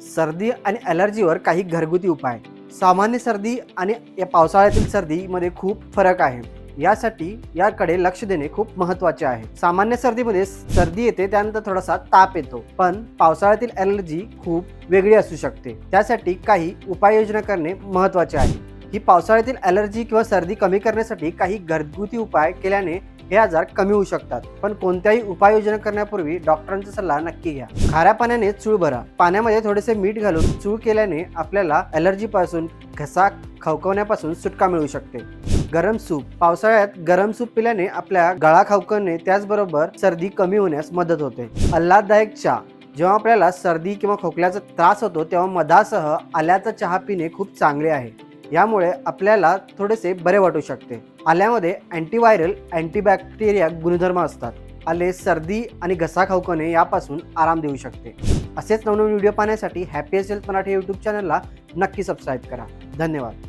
सर्दी आणि ॲलर्जीवर काही घरगुती उपाय. सामान्य सर्दी आणि या पावसाळ्यातील सर्दीमध्ये खूप फरक आहे. यासाठी याकडे लक्ष देणे खूप महत्त्वाचे आहे. सामान्य सर्दीमध्ये सर्दी येते त्यानंतर थोडासा ताप येतो. पण पावसाळ्यातील ॲलर्जी खूप वेगळी असू शकते. त्यासाठी काही उपाययोजना करणे महत्त्वाचे आहे. ही पावसाळ्यातील ॲलर्जी किंवा सर्दी कमी करण्यासाठी काही घरगुती उपाय केल्याने हे आजार कमी होऊ शकतात. पण कोणत्याही उपाययोजना करण्यापूर्वी डॉक्टरांचा सल्ला नक्की घ्या. खाऱ्या पाण्याने चूळ भरा. पाण्यामध्ये थोडेसे मीठ घालून चूळ केल्याने आपल्याला अलर्जी पासून घसा खवकवण्यापासून सुटका मिळू शकते. गरम सूप. पावसाळ्यात गरम सूप पिल्याने आपल्या गळा खवकणे त्याचबरोबर सर्दी कमी होण्यास मदत होते. आल्हाददायक चहा. जेव्हा आपल्याला सर्दी किंवा खोकल्याचा त्रास होतो तेव्हा मधासह आल्याचा चहा पिणे खूप चांगले आहे. यामुळे आपल्याला थोडेसे बरे वाटू शकते. आल्यामध्ये अँटीव्हायरल अँटीबॅक्टेरिया गुणधर्म असतात. आले सर्दी आणि घसा खावकणे यापासून आराम देऊ शकते. असेच नवनवीन व्हिडिओ पाहण्यासाठी हॅपी हेल्थ मराठी यूट्यूब चॅनलला नक्की सबस्क्राईब करा. धन्यवाद.